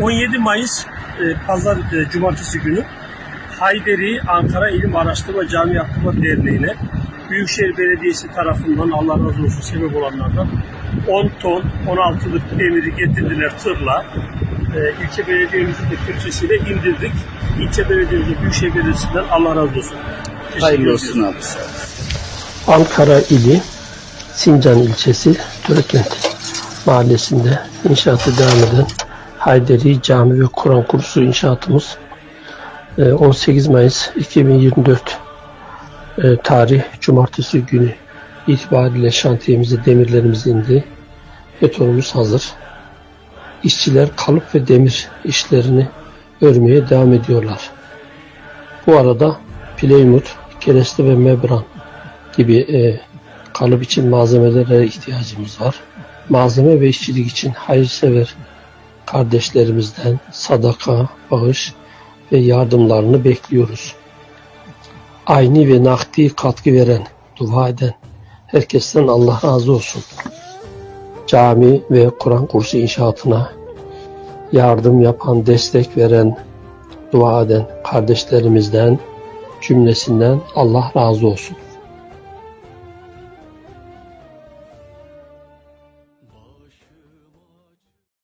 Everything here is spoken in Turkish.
17 Mayıs e, Pazar e, Cumartesi günü Hayderi Ankara İlim Araştırma Cami Yaptırma Derneği'ne Büyükşehir Belediyesi tarafından Allah razı olsun sebep olanlardan 10 ton 16'lık demiri getirdiler tırla. E, ilçe belediyemizin de Türkçesiyle indirdik. İlçe belediyemizin Büyükşehir Belediyesi'nden Allah razı olsun. Teşekkür Hayırlı olsun abi. Ankara ili Sincan ilçesi Törekent mahallesinde inşaatı devam eden Hayderi Cami ve Kur'an kursu inşaatımız e, 18 Mayıs 2024 e, tarih Cumartesi günü itibariyle şantiyemize demirlerimiz indi. Betonumuz hazır. İşçiler kalıp ve demir işlerini örmeye devam ediyorlar. Bu arada Playmut, kereste ve membran gibi e, kalıp için malzemelere ihtiyacımız var. Malzeme ve işçilik için hayırsever kardeşlerimizden sadaka, bağış ve yardımlarını bekliyoruz. Ayni ve nakdi katkı veren, dua eden herkesten Allah razı olsun. Cami ve Kur'an kursu inşaatına yardım yapan, destek veren, dua eden kardeşlerimizden cümlesinden Allah razı olsun.